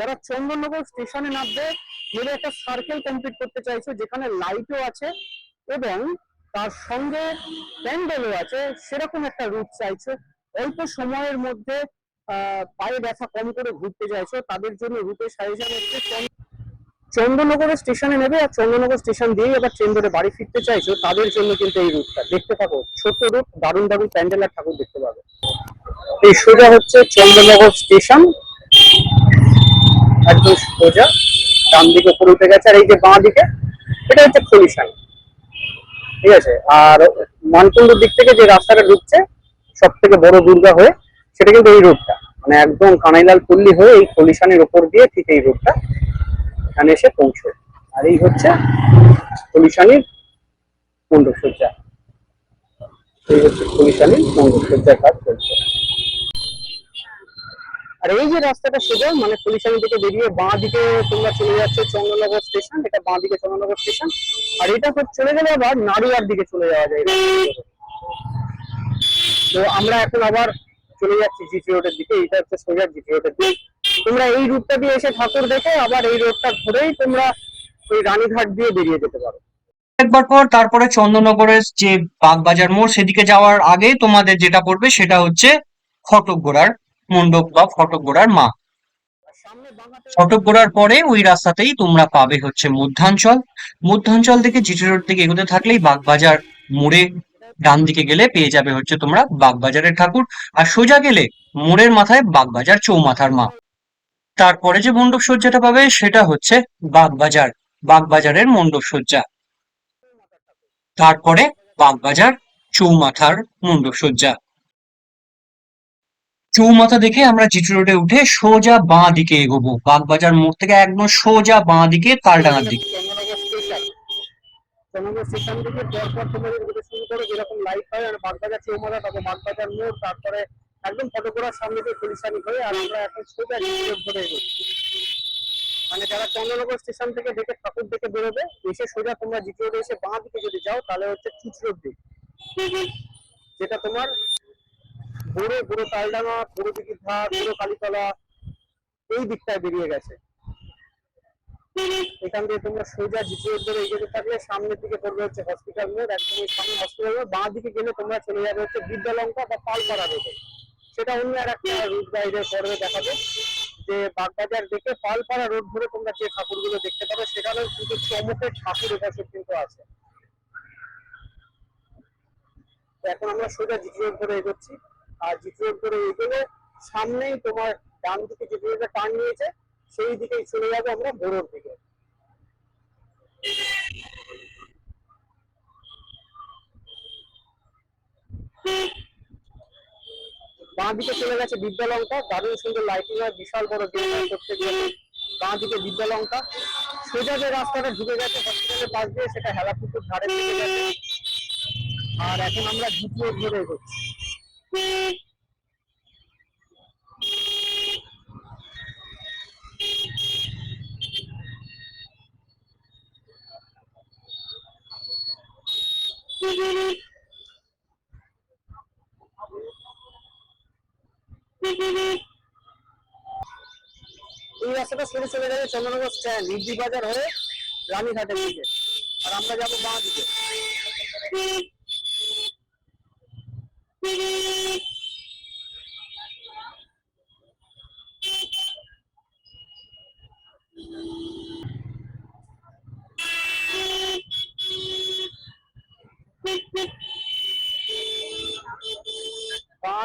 যারা চন্দননগর স্টেশনে নামবে নেমে একটা সার্কেল কমপ্লিট করতে চাইছো, যেখানে লাইটও আছে এবং তার সঙ্গে প্যান্ডেলও আছে, সেরকম একটা রুট চাইছো। অল্প সময়ের মধ্যে পায়ে ব্যথা কম করে ঘুরতে চাইছো, তাদের জন্য রুটের সাজেশন হচ্ছে চন্দ- চন্দননগরের স্টেশনে নেবে আর চন্দননগর স্টেশন দিয়েই আবার ট্রেন ধরে বাড়ি ফিরতে চাইছো, তাদের জন্য কিন্তু এই রুটটা দেখতে থাকো, ছোট্ট রুট দারুণ দারুণ প্যান্ডেল আর ঠাকুর দেখতে পাবে। এই সোজা হচ্ছে চন্দননগর স্টেশন। একদম সোজা ডান দিকে উপরে উঠে গেছে, আর এই যে বাঁ দিকে এটা হচ্ছে খলিশান। ঠিক আছে? আর মানকুণ্ডুর দিক থেকে যে রাস্তাটা ঢুকছে সব থেকে বড় দুর্গা হয়ে, সেটা কিন্তু এই রোডটা মানে একদম কানাইলাল পল্লী হয়ে এই খলিশানের ওপর দিয়ে ঠিক এই রোডটা এখানে এসে পৌঁছয়। আর এই হচ্ছে খলিশানির মণ্ডপসজ্জা। এই হচ্ছে খলিশানির মণ্ডপসজ্জার কাজ চলছে। আর এই যে রাস্তাটা সোজা মানে পুলিশানি থেকে বেরিয়ে বাঁ দিকে তোমরা চলে যাচ্ছে চন্দ্রনগর স্টেশন এটা বাঁ দিকে চন্দ্রনগর স্টেশন আর এটা চলে গেলে আবার নাড়ুয়ার দিকে চলে যাওয়া যায়। তো আমরা এখন আবার চলে যাচ্ছি জিটি রোডের দিকে, এটা হচ্ছে সোজা জিটি রোডের দিকে তোমরা এই রুটটা দিয়ে এসে ঠাকুর দেখে আবার এই রোডটা ধরেই তোমরা ওই রানীঘাট দিয়ে বেরিয়ে যেতে পারো একবার পর, তারপরে চন্দননগরের যে বাগবাজার মোড়, সেদিকে যাওয়ার আগে তোমাদের যেটা পড়বে সেটা হচ্ছে ফটকগোড়ার মণ্ডপ বা ফটকগোড়ার মা। আর সামনে বাংলাতে ফটকগোড়ার পরে ওই রাস্তাতেই তোমরা পাবে হচ্ছে মধ্যাঞ্চল। মধ্যাঞ্চল থেকে জিটি রোড থেকে এগোতে থাকলেই বাগবাজার মোড়ে ডান দিকে গেলে পেয়ে যাবে হচ্ছে তোমরা বাগবাজারের ঠাকুর। আর সোজা গেলে মোড়ের মাথায় বাগবাজার চৌমাথার মা। তারপরে যে মণ্ডপ সজ্জাটা পাবে সেটা হচ্ছে বাগবাজার, বাগবাজারের মণ্ডপ সজ্জা। তারপরে বাগবাজার চৌমাথার মণ্ডপ সজ্জা। চৌমাথা দেখে আমরা জিটি রোডে উঠে সোজা বাঁ দিকে এগোবো। বাগবাজার মোড় থেকে একদম সোজা বাঁ দিকে তালডাঙ্গার দিকে। যেরকম হয় বাগবাজার বাগবাজার মোড়, তারপরে একদম সামনে দিয়ে আর আমরা এখন ধরে মানে যারা চন্দ্রনগর স্টেশন থেকে দেখে ঠাকুর দেখে বেরোবে, এসে সোজা তোমরা জিটি রোডে এসে বাঁ দিকে যদি যাও, তাহলে হচ্ছে চুচরোড দিক। যেটা তোমার বড় বড় তালডাঙ্গা দিঘির ধার বড় কালীতলা এই দিকটায় বেরিয়ে গেছে। এখান থেকে তোমরা সোজা জিপিএ ধরে এগোতে থাকলে সামনের দিকে পড়বে হচ্ছে হসপিটাল মোড় একদম সামনে হসপিটাল মোড় বাঁ দিকে গেলে তোমরা চলে যাবে হচ্ছে বিদ্যালঙ্কা বা পালপাড়া রোডে সেটা অন্য আর একটা রুট গাইডের পর্বে দেখাবে। যে বাগবাজার দেখে পালপাড়া রোড ধরে তোমরা যে ঠাকুরগুলো দেখতে পাবে সেখানেও কিন্তু চমকের ঠাকুর এবছর কিন্তু আছে। এখন আমরা সোজা রোড ধরে এগোচ্ছি। আর জিটি রোড ধরে এগোলে সামনেই তোমার ডান দিকে যে রোডটা টার্ন নিয়েছে সেই দিকেই চলে যাব আমরা বড়োর দিকে। বাঁ দিকে চলে গেছে বিদ্যালঙ্কা দারুণ সুন্দর লাইটিং আর বিশাল বড় হয় প্রত্যেক গেটে বাঁ দিকে বিদ্যালঙ্কা সোজা যে রাস্তাটা ঢুকে গেছে হসপিটালের পাশ দিয়ে, সেটা হেলাপুকুর ধারে আর এখন আমরা দ্বিতীয় ধরে এগোচ্ছি এই রাস্তাটা সরে চলে যাবে চন্দ্রনগর স্ট্যান্ড ইডলি বাজার হয়ে রানীঘাটের দিকে। আর আমরা যাব বাঁ দিকে।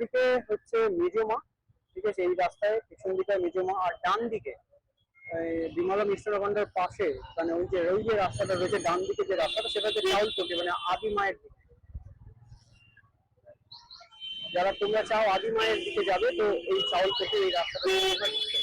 দিকে হচ্ছে মেজমা ঠিক আছে? এই রাস্তায় পিছন দিকে মেজমা আর ডান দিকে বিমলা মিশ্র ভান্ডার পাশে মানে ওই যে ওই যে রাস্তাটা রয়েছে ডান দিকে যে রাস্তাটা সেটা হচ্ছে চাউল কোটি মানে আদি মায়ের দিকে। যারা তোমরা চাও আদি মায়ের দিকে যাবে তো এই চাউল কোটি এই রাস্তাটা তোমরা ঢুকতে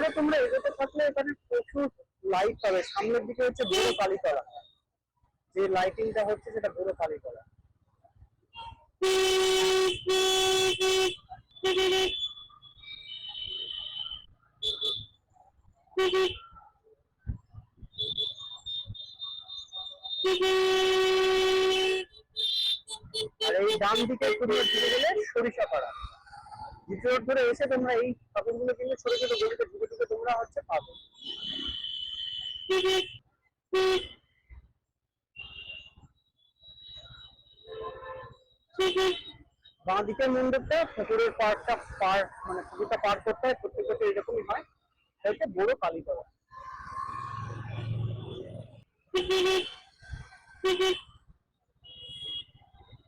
জিপে তোমরা এগোতে থাকলে এখানে প্রচুর লাইট পাবে। সামনের দিকে হচ্ছে বড় কালীতলা যে লাইটিংটা হচ্ছে সেটা পুরো কালি করা। আর এই ডান দিকে একটু ঢুকে গেলে সরিষা পাড়া। দ্বিতীয় রোড ধরে এসে তোমরা এই ঠাকুরগুলো কিন্তু ছোট ছোট গলিতে ঢুকে ঢুকে তোমরা হচ্ছে পাবে। বাঁ দিকের মন্দিরটা পুকুরের পাড়টা পার মানে পুকুরটা পার করতে হয়, প্রত্যেক বছর এরকমই হয়। হচ্ছে বড় কালীতলা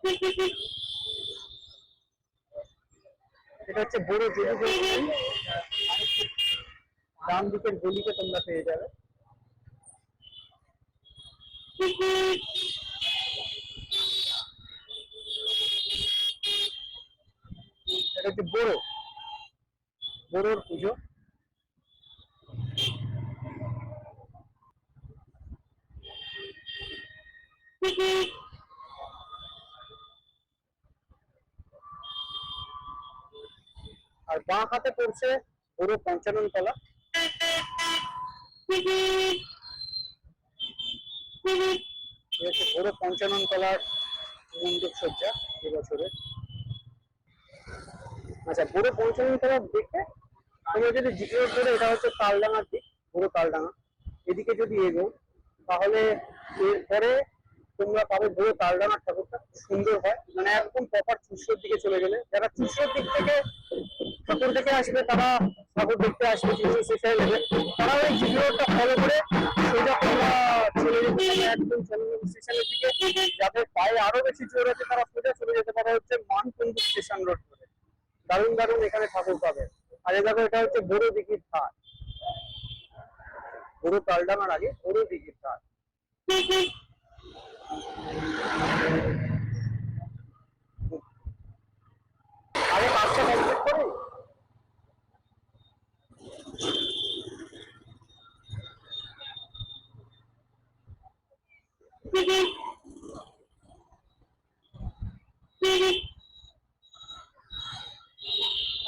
এটা হচ্ছে বড় জেলি ডান দিকের গলিকে তোমরা পেয়ে যাবে। এটা হচ্ছে বড়। বড়োর পুজো আর পড়ছে বড় পঞ্চানন তলা। হচ্ছে বড় পঞ্চানন তলার মণ্ডপ সজ্জা এবছরে। আচ্ছা বড় পঞ্চানন তলার দেখে তোমরা যদি জিজ্ঞেস করে, এটা হচ্ছে তালডাঙার দিক বড় তালডাঙা এদিকে যদি এগো তাহলে এরপরে তোমরা পাবে বড় তালডাঙার ঠাকুরটা। সুন্দর হয়। মানে একদম প্রপার চুষোর দিকে চলে গেলে। যারা চুষোর দিক থেকে ঠাকুর দেখে আসবে তারা ঠাকুর দেখতে আসবে চুষো শেষে নেবে। তারা ওই জিপিওটা ফলো করে সোজা তোমরা চলে যেতে একদম চন্দ্রবাবু স্টেশনের দিকে। যাদের পায়ে আরও বেশি জোর আছে তারা সোজা চলে যেতে পারে হচ্ছে মানকুন্ডু স্টেশন রোড ধরে দারুণ দারুণ এখানে ঠাকুর পাবে। আর এ দেখো এটা হচ্ছে বড় দিঘির ধার বড় তালডাঙার আগে বড় দিঘির ধার কমপ্লিট করি।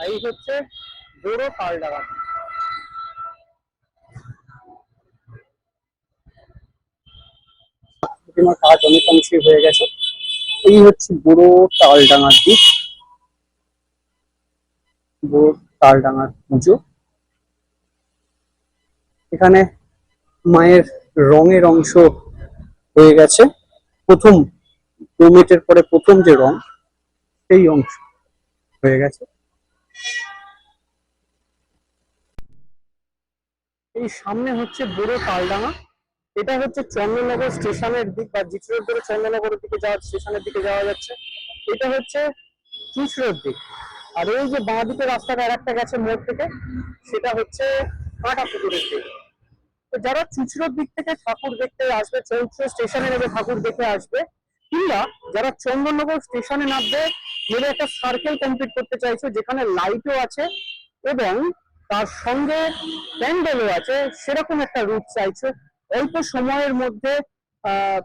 এই হচ্ছে বড় তালডাঙা প্রতিমার কাজ অনেকাংশই হয়ে গেছে। এই হচ্ছে বড় তালডাঙার দিক। বড় তালডাঙার পুজো। এখানে মায়ের রঙের অংশ হয়ে গেছে। প্রথম ডোমেটের পরে প্রথম যে রং, সেই অংশ হয়ে গেছে। এই সামনে হচ্ছে বড় তালডাঙা। এটা হচ্ছে চন্দ্রনগর স্টেশনের দিক বা জিটরোড ধরে চন্দ্রনগরের দিকে যাওয়ার স্টেশনের দিকে যাওয়া যাচ্ছে। এটা হচ্ছে চুচরোড দিক। আর এই যে বাঁ দিকে রাস্তাটা আর একটা গেছে মোড় থেকে, সেটা হচ্ছে কাঁটা পুকুরের দিক। তো যারা চুচরোর দিক থেকে ঠাকুর দেখতে আসবে, চৌত্র স্টেশনে নেবে ঠাকুর দেখে আসবে, কিংবা যারা চন্দননগর স্টেশনে নামবে নেবে একটা সার্কেল কমপ্লিট করতে চাইছো, যেখানে লাইটও আছে এবং তার সঙ্গে প্যান্ডেলও আছে, সেরকম একটা রুট চাইছো অল্প সময়ের মধ্যে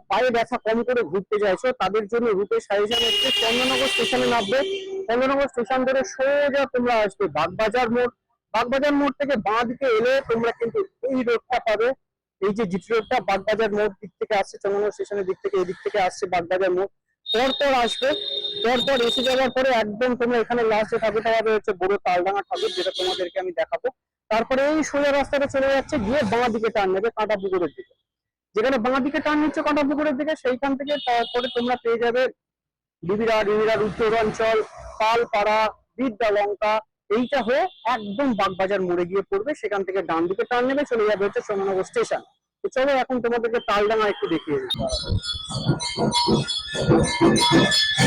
পায়ে ব্যথা কম করে ঘুরতে চাইছো তাদের জন্য রুটের সাজেশন হচ্ছে চন্দননগর স্টেশনে নামবে। চন্দননগর স্টেশন ধরে সোজা তোমরা আসবে বাগবাজার মোড়। বাগবাজার মোড় থেকে বাঁ দিকে এলে তোমরা কিন্তু এই রোডটা পাবে। এই যে জিটি রোডটা বাগবাজার মোড় দিক থেকে আসছে, চন্দননগর স্টেশনের দিক থেকে, এদিক থেকে আসছে বাগবাজার মোড়। পরপর আসবে। পরপর এসে যাওয়ার পরে একদম তোমরা এখানে লাস্টে পাবে হচ্ছে বড় তালডাঙা ঠাকুর, যেটা তোমাদেরকে আমি দেখাবো। তারপরে এই সোজা রাস্তাটা চলে যাচ্ছে, গিয়ে বাঁ দিকে টার্ন নেবে, কাঁটা পুকুরের দিকে। যেখানে বাঁ দিকে টার্ন নিচ্ছে কাঁটা পুকুরের দিকে, সেইখান থেকে তারপরে তোমরা পেয়ে যাবে বিবিরা বিবিরার উত্তরাঞ্চল পালপাড়া বিদ্যা লঙ্কা এইটা হয়ে একদম বাগবাজার মোড়ে গিয়ে পড়বে। সেখান থেকে ডান দিকে টার্ন নেবে, চলে যাবে হচ্ছে সোমনগর স্টেশন। তো চলো এখন তোমাদেরকে তালডাঙা একটু দেখিয়ে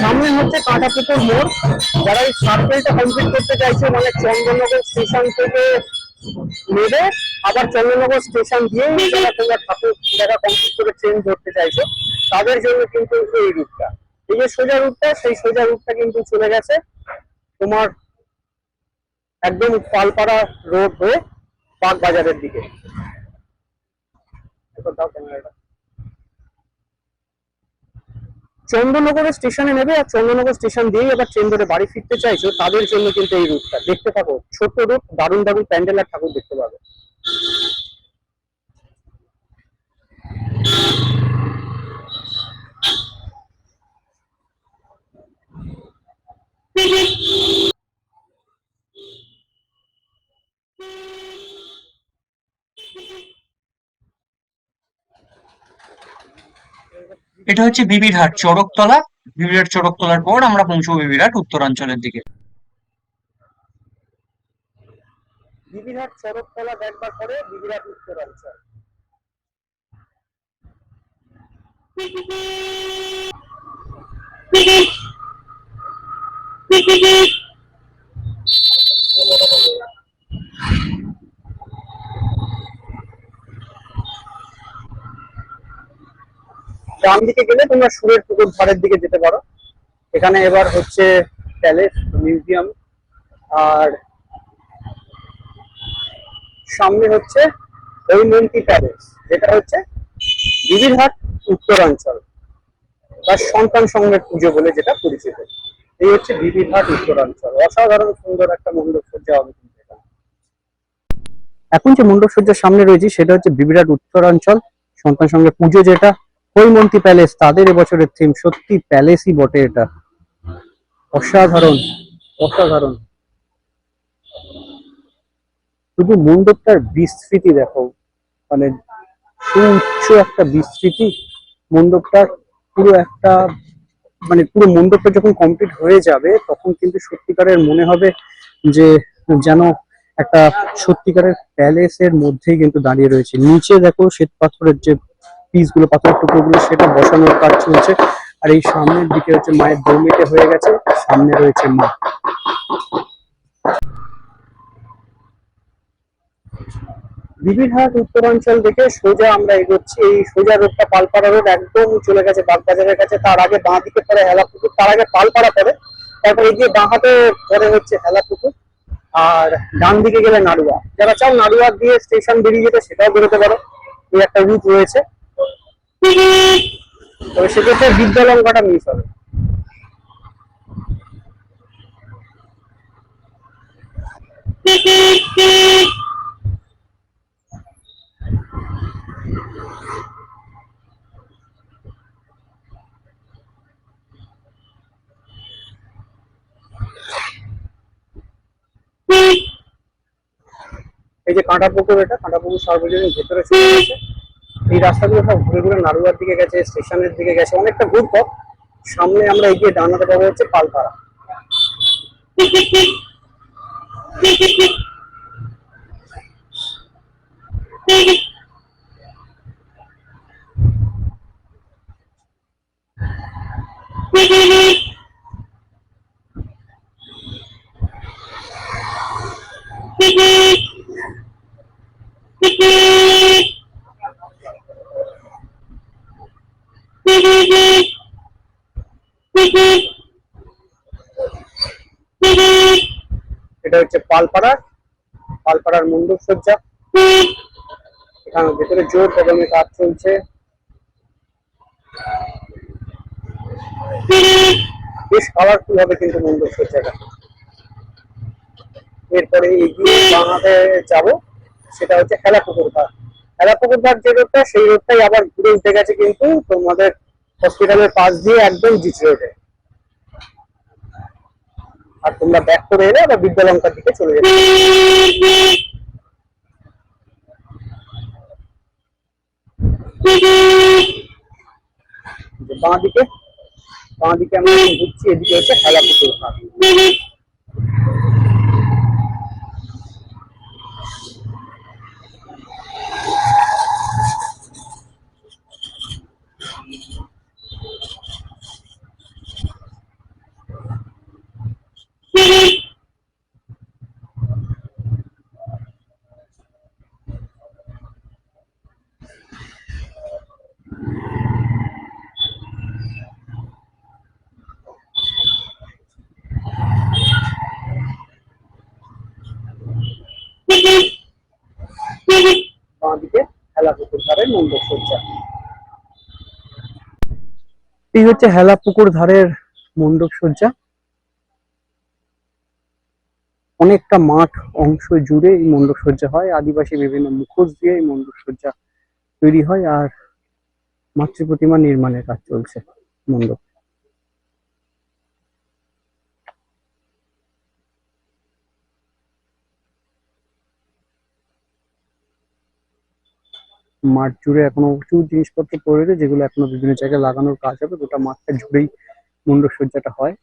সামনে হচ্ছে কাঁটাপুকুর মোড়। যারা এই সার্কেলটা কমপ্লিট করতে চাইছে মানে চন্দননগর স্টেশন থেকে নেবে আবার চন্দ্রনগর স্টেশন দিয়ে যারা তোমরা ঠাকুর যারা কমপ্লিট করে ট্রেন ধরতে চাইছো তাদের জন্য কিন্তু এই রুটটা এই যে সোজা রুটটা সেই সোজা রুটটা কিন্তু চলে গেছে তোমার একদম পালপাড়া রোড হয়ে বাগবাজারের দিকে। দাও ক্যামেরাটা চন্দ্রনগর স্টেশনে নেবে আর চন্দ্রনগর স্টেশন দিয়েই এবার ট্রেন ধরে বাড়ি ফিরতে চাইছো, তাদের জন্য কিন্তু এই রুটটা দেখতে থাকো, ছোট রুট দারুণ দারুণ প্যান্ডেল আর ঠাকুর দেখতে পাবে। এটা হচ্ছে বিবিরহাট চড়কতলা বিবিরহাট চড়কতলার পর আমরা পৌঁছবো বিবিরহাট উত্তরাঞ্চলের দিকে বিবিরহাট চরকতলা দেখবার পরে বিবিরহাট উত্তরাঞ্চল ডান দিকে গেলে তোমরা সুরের পুকুর ধারের দিকে যেতে পারো। এখানে এবার হচ্ছে প্যালেস, মিউজিয়াম, আর সামনে হচ্ছে হৈমন্তী প্যালেস, যেটা হচ্ছে বিবিরহাট উত্তরাঞ্চল, বা সন্তান সংঘের পুজো বলে যেটা পরিচিত। এই হচ্ছে বিবিরহাট উত্তরাঞ্চল। অসাধারণ সুন্দর একটা মণ্ডপ সজ্জা হবে এখন। যে মণ্ডপ সজ্জার সামনে রয়েছে, সেটা হচ্ছে বিবিরাট উত্তরাঞ্চল, সন্তান সঙ্গে পুজো যেটা। হৈমন্তী প্যালেস, তাদের এবছরের থিম সত্যি প্যালেসই বটে এটা। অসাধারণ অসাধারণ। শুধু মণ্ডপটার বিস্তৃতি দেখো মানে সুউচ্চ একটা বিস্তৃতি, মণ্ডপটার পুরো একটা মানে পুরো মণ্ডপটা যখন কমপ্লিট হয়ে যাবে, তখন কিন্তু সত্যিকারের মনে হবে যে যেন একটা সত্যিকারের প্যালেসের মধ্যেই কিন্তু দাঁড়িয়ে রয়েছে। নিচে দেখো শ্বেত পাথরের যে পিসগুলো পাথরের টুকরোগুলো সেটা বসানোর কাজ চলছে। আর এই সামনের দিকে হচ্ছে মায়ের দৌমিটে হয়ে গেছে, সামনে রয়েছে মা। বিবিরহাট উত্তরাঞ্চল দেখে সোজা আমরা এগোচ্ছি। এই সোজা রোডটা পালপাড়া রোড, একদম চলে গেছে বাগবাজারের কাছে। তার আগে বাঁ দিকে পরে হেলাপুকুর, তার আগে পালপাড়া পড়ে। তারপর এগিয়ে বাঁ হাতে পরে হচ্ছে হেলাপুকুর। আর ডান দিকে গেলে নাড়ুয়া। যারা চাও নাড়ুয়া দিয়ে স্টেশন বেরিয়ে যেতে, সেটাও বেরোতে পারো। এই একটা রুট রয়েছে। তবে সেক্ষেত্রে বিদ্যালঙ্কাটা মিস হবে। এই যে কাঁটা পুকুর এটা কাঁটা পুকুর সর্বজনীন ভেতরে গেছে এই রাস্তাগুলো সব ঘুরে ঘুরে নাড়ুয়ার দিকে গেছে, স্টেশনের দিকে গেছে। অনেকটা ঘুর পথ সামনে আমরা এগিয়ে ডানাতে পাবো হচ্ছে পালপাড়া। এটা হচ্ছে পালপাড়া, পালপাড়ার মণ্ডপ সজ্জা এখানে ভেতরে জোর কদমে কাজ চলছে। বেশ কালারফুল হবে কিন্তু মণ্ডপ সজ্জাটা এরপরে এগিয়ে বাংলাতে যাব, সেটা হচ্ছে হেলাপুকুর ঘাট হেলাপুকুর ঘাট যে রোডটা, সেই রোডটাই আবার ঘুরে উঠে গেছে কিন্তু তোমাদের হসপিটালের পাশ দিয়ে একদম জিচ রোডে আর তোমরা ব্যাক করে এলে আবার বিদ্যালঙ্কার দিকে চলে যাবে বাঁ দিকে বাঁ দিকে আমরা ঘুরছি, এদিকে হচ্ছে খেলা পুকুর ঘাট এই হচ্ছে হেলা পুকুর ধারের মণ্ডপ সজ্জা। অনেকটা মাঠ অংশ জুড়ে এই মণ্ডপ সজ্জা হয়। আদিবাসী বিভিন্ন মুখোশ দিয়ে এই মণ্ডপ সজ্জা তৈরি হয় আর মাতৃ প্রতিমা নির্মাণের কাজ চলছে মণ্ডপ। মাঠ জুড়ে এখনও প্রচুর জিনিসপত্র পড়ে রয়েছে, যেগুলো এখনও বিভিন্ন জায়গায় লাগানোর কাজ হবে। গোটা মাঠটা জুড়েই মণ্ডপ সজ্জাটা হয়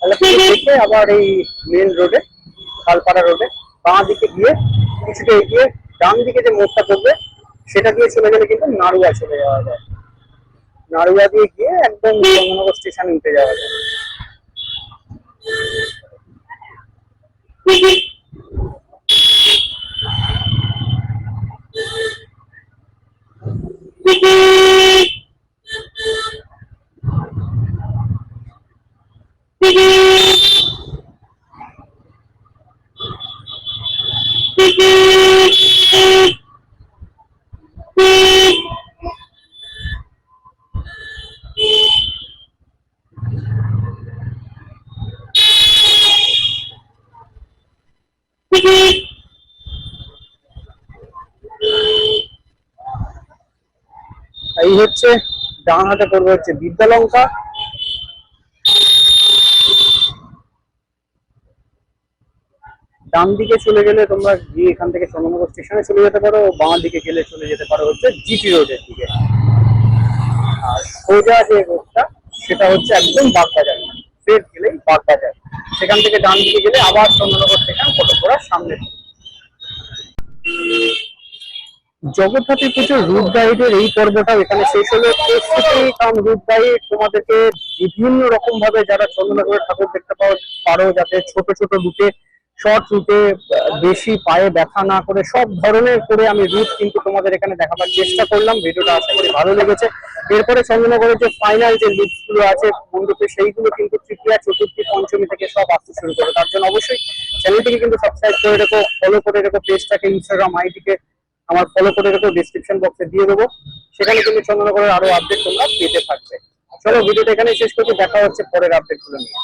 তাহলে থেকে আবার এই মেন রোডে খালপাড়া রোডে বাঁ দিকে গিয়ে কিছুটা এগিয়ে ডান দিকে যে মোড়টা করবে সেটা দিয়ে চলে গেলে কিন্তু নাড়ুয়া চলে যাওয়া যায়। নাড়ুয়া দিয়ে গিয়ে একদম চন্দননগর স্টেশনে উঠে যাওয়া যায়। এই হচ্ছে ডান হাতে পড়বে হচ্ছে বিদ্যালঙ্কা ডান দিকে চলে গেলে তোমরা গিয়ে এখান থেকে চন্দ্রনগর স্টেশনে চলে যেতে পারো বাঁ দিকে গেলে চলে যেতে পারো হচ্ছে জিটি রোডের দিকে। আর সোজা যে রোডটা, সেটা হচ্ছে একদম বাগবাজার। ফের গেলেই বাগবাজার। সেখান থেকে ডান দিকে গেলে আবার চন্দ্রনগর স্টেশন কটকপাড়ার সামনে। জগদ্ধাত্রী পুজোর রুট গাইডের এই পর্বটা এখানে শেষ হলো। প্রস্তুতি রুট গাইড তোমাদেরকে বিভিন্ন রকম ভাবে যারা চন্দ্রনগরের ঠাকুর দেখতে পাও পারো, যাতে ছোট ছোট রুটে শর্ট রুটে বেশি পায়ে ব্যথা না করে সব ধরনের করে আমি রুট কিন্তু তোমাদের এখানে দেখাবার চেষ্টা করলাম। ভিডিওটা আশা করি ভালো লেগেছে। এরপরে চন্দ্রনগরের যে ফাইনাল যে লিস্টগুলো আছে মণ্ডপে সেইগুলো কিন্তু তৃতীয়া, চতুর্থী, পঞ্চমী থেকে সব আসতে শুরু করে। তার জন্য অবশ্যই চ্যানেলটিকে কিন্তু সাবস্ক্রাইব করে রেখো ফলো করে রেখো পেজটাকে ইনস্টাগ্রাম আইডিকে আমার ফলো করে রেখো ডিসক্রিপশন বক্সে দিয়ে দেবো। সেখানে কিন্তু চন্দ্রনগরের আরও আপডেট তোমরা পেতে থাকবে। চলো ভিডিওটা এখানে শেষ করছি, দেখা হচ্ছে পরের আপডেটগুলো নিয়ে।